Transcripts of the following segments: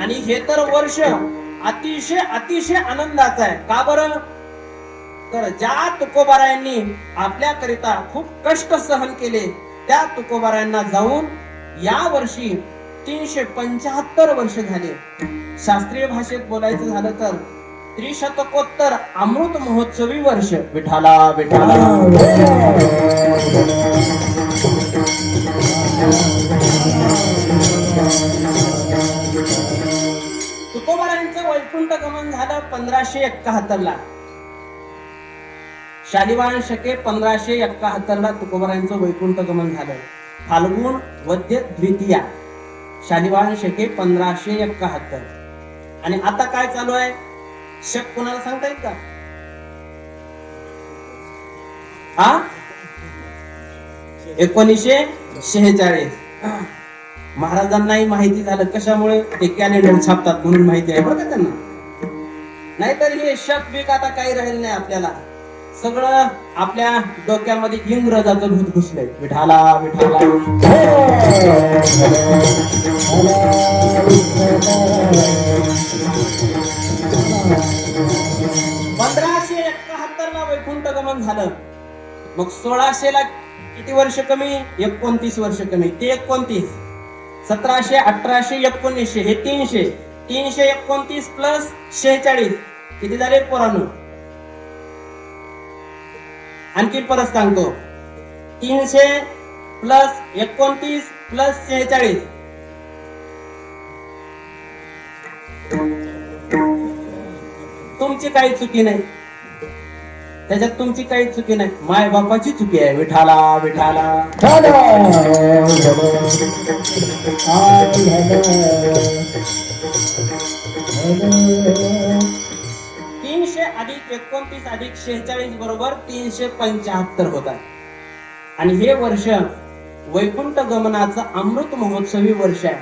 आणि हे तर वर्ष अतिशय अतिशय आनंदाचं आहे. का बरं? तर ज्या तुकोबारायांनी आपल्याकरिता खूप कष्ट सहन केले त्या तुकोबारायांना जाऊन या वर्षी तीनशे पंचाहत्तर वर्ष झाले. शास्त्रीय भाषेत बोलायचं झालं तर त्रिशतकोत्तर अमृत महोत्सवी वर्ष. विठाला विठाला तुकोबारायांचं वैकुंठ गमन झालं पंधराशे एकाहत्तर ला शालिवान शके पंधराशे एकाहत्तर ला तुकोबारायांचं वैकुंठ गमन झालं. फाल्गुन वद्य द्वितीया. शालिवान शके पंधराशे एकाहत्तर आणि आता काय चालू आहे? शक कोणाला सांगता येईल का? हा? एकोणीसशे शेहेचाळीस. महाराजांनाही माहिती झालं. कशामुळे? ते कॅलेंडर छापतात म्हणून माहिती आहे बरं का त्यांना. नाहीतर हे शक आता काही राहील नाही आपल्याला. सगळं आपल्या डोक्यामध्ये इंग्रजाचं भूत घुसलंय. विठाला विठाला. पंधराशे एकाहत्तर ला वैकुंठ गमन झालं. मग सोळाशे ला किती वर्ष कमी? एकोणतीस वर्ष कमी. ते एकोणतीस. सतराशे अठराशे एकोणीसशे हे तीनशे. तीनशे एकोणतीस प्लस शेहेचाळीस. किती झाले? पोराणू आणखी परत सांगतो. तीनशे प्लस एकोणतीस प्लस शेहेचाळीस. तुमची काही चुकी नाही. त्याच्यात तुमची काही चुकी नाही. माय बापाची चुकी आहे. विठाला विठाला. तीनशे अधिक एकोणतीस अधिक शेहेचाळीस बरोबर तीनशे पंचाहत्तर होत आहे. आणि हे वर्ष वैकुंठ गमनाचं अमृत महोत्सवी वर्ष आहे.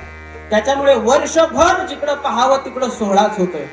त्याच्यामुळे वर्षभर जिकडं पाहावं तिकडं सोहळाच होतोय.